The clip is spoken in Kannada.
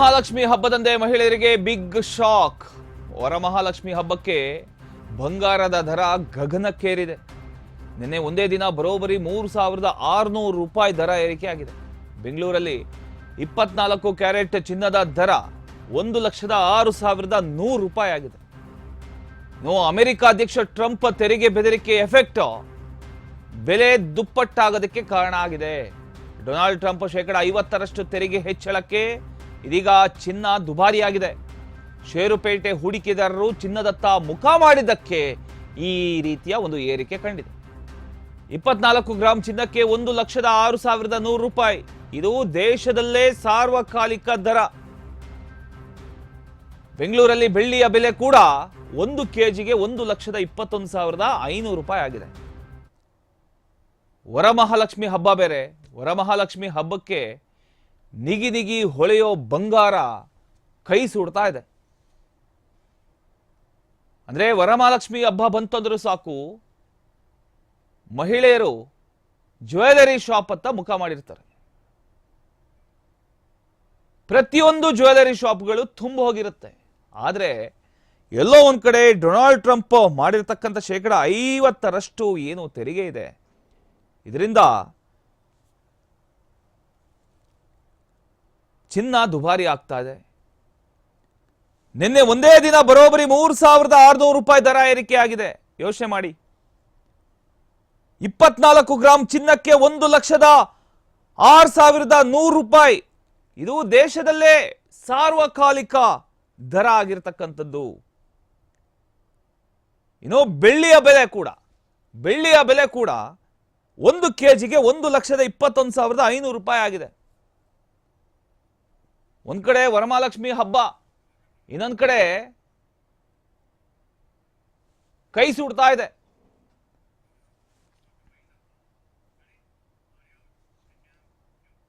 ವರಮಹಾಲಕ್ಷ್ಮಿ ಹಬ್ಬದಂದೇ ಮಹಿಳೆಯರಿಗೆ ಬಿಗ್ ಶಾಕ್. ವರಮಹಾಲಕ್ಷ್ಮಿ ಹಬ್ಬಕ್ಕೆ ಬಂಗಾರದ ದರ ಗಗನಕ್ಕೇರಿದೆ. ನಿನ್ನೆ ಒಂದೇ ದಿನ ಬರೋಬ್ಬರಿ ಮೂರು ಸಾವಿರದ ಆರುನೂರು ರೂಪಾಯಿ ದರ ಏರಿಕೆಯಾಗಿದೆ. ಬೆಂಗಳೂರಲ್ಲಿ ಇಪ್ಪತ್ನಾಲ್ಕು ಕ್ಯಾರೆಟ್ ಚಿನ್ನದ ದರ ಒಂದು ಲಕ್ಷದ ಆರು ಸಾವಿರದ ನೂರು ರೂಪಾಯಿ ಆಗಿದೆ. ನೋ ಅಮೆರಿಕ ಅಧ್ಯಕ್ಷ ಟ್ರಂಪ್ ತೆರಿಗೆ ಬೆದರಿಕೆ ಎಫೆಕ್ಟ್. ಬೆಲೆ ದುಪ್ಪಟ್ಟಾಗೋದಕ್ಕೆ ಕಾರಣ ಆಗಿದೆ. ಡೊನಾಲ್ಡ್ ಟ್ರಂಪ್ ಶೇಕಡ ಐವತ್ತರಷ್ಟು ತೆರಿಗೆ ಹೆಚ್ಚಳಕ್ಕೆ ಇದೀಗ ಚಿನ್ನ ದುಬಾರಿಯಾಗಿದೆ. ಷೇರುಪೇಟೆ ಹೂಡಿಕೆದಾರರು ಚಿನ್ನದತ್ತ ಮುಖ ಮಾಡಿದ್ದಕ್ಕೆ ಈ ರೀತಿಯ ಒಂದು ಏರಿಕೆ ಕಂಡಿದೆ. ಇಪ್ಪತ್ನಾಲ್ಕು ಗ್ರಾಂ ಚಿನ್ನಕ್ಕೆ ಒಂದು ಲಕ್ಷದ ಆರು ಸಾವಿರದ ನೂರು ರೂಪಾಯಿ. ಇದು ದೇಶದಲ್ಲೇ ಸಾರ್ವಕಾಲಿಕ ದರ. ಬೆಂಗಳೂರಲ್ಲಿ ಬೆಳ್ಳಿಯ ಬೆಲೆ ಕೂಡ ಒಂದು ಕೆಜಿಗೆ ಒಂದು ಲಕ್ಷದ ಇಪ್ಪತ್ತೊಂದು ಸಾವಿರದ ಐನೂರು ರೂಪಾಯಿ ಆಗಿದೆ. ವರಮಹಾಲಕ್ಷ್ಮಿ ಹಬ್ಬ ಬೇರೆ. ವರಮಹಾಲಕ್ಷ್ಮಿ ಹಬ್ಬಕ್ಕೆ ನಿಗಿ ನಿಗಿ ಹೊಳೆಯೋ ಬಂಗಾರ ಕೈ ಸುಡ್ತಾ ಇದೆ. ಅಂದ್ರೆ ವರಮಹಾಲಕ್ಷ್ಮಿ ಹಬ್ಬ ಬಂತಂದ್ರೂ ಸಾಕು, ಮಹಿಳೆಯರು ಜ್ಯುವೆಲರಿ ಶಾಪ್ ಅಂತ ಮುಖ ಮಾಡಿರ್ತಾರೆ. ಪ್ರತಿಯೊಂದು ಜ್ಯುವೆಲರಿ ಶಾಪ್ಗಳು ತುಂಬ ಹೋಗಿರುತ್ತೆ. ಆದರೆ ಎಲ್ಲೋ ಒಂದ್ ಕಡೆ ಡೊನಾಲ್ಡ್ ಟ್ರಂಪ್ ಮಾಡಿರ್ತಕ್ಕಂಥ ಶೇಕಡ ಐವತ್ತರಷ್ಟು ಏನು ತೆರಿಗೆ ಇದೆ. ಇದರಿಂದ ಚಿನ್ನ ದುಬಾರಿ ಆಗ್ತಾ ಇದೆ. ನಿನ್ನೆ ಒಂದೇ ದಿನ ಬರೋಬರಿ ಮೂರು ಸಾವಿರದ ಆರುನೂರು ರೂಪಾಯಿ ದರ ಏರಿಕೆ ಆಗಿದೆ. ಯೋಚನೆ ಮಾಡಿ. ಇಪ್ಪತ್ನಾಲ್ಕು ಗ್ರಾಂ ಚಿನ್ನಕ್ಕೆ ಒಂದು ಲಕ್ಷದ ಆರು ಸಾವಿರದ ನೂರು ರೂಪಾಯಿ. ಇದು ದೇಶದಲ್ಲೇ ಸಾರ್ವಕಾಲಿಕ ದರ ಆಗಿರತಕ್ಕಂಥದ್ದು. ಇನ್ನು ಬೆಳ್ಳಿಯ ಬೆಲೆ ಕೂಡ, ಬೆಳ್ಳಿಯ ಬೆಲೆ ಕೂಡ ಒಂದು ಕೆಜಿಗೆ ಒಂದು ಲಕ್ಷದ ಇಪ್ಪತ್ತೊಂದು ಸಾವಿರದ ಐನೂರು ರೂಪಾಯಿ ಆಗಿದೆ. ಒಂದ್ ಕಡೆ ವರಮಹಾಲಕ್ಷ್ಮಿ ಹಬ್ಬ ಇನ್ನೊಂದು ಕಡೆ ಕೈ ಸುಡ್ತಾ ಇದೆ.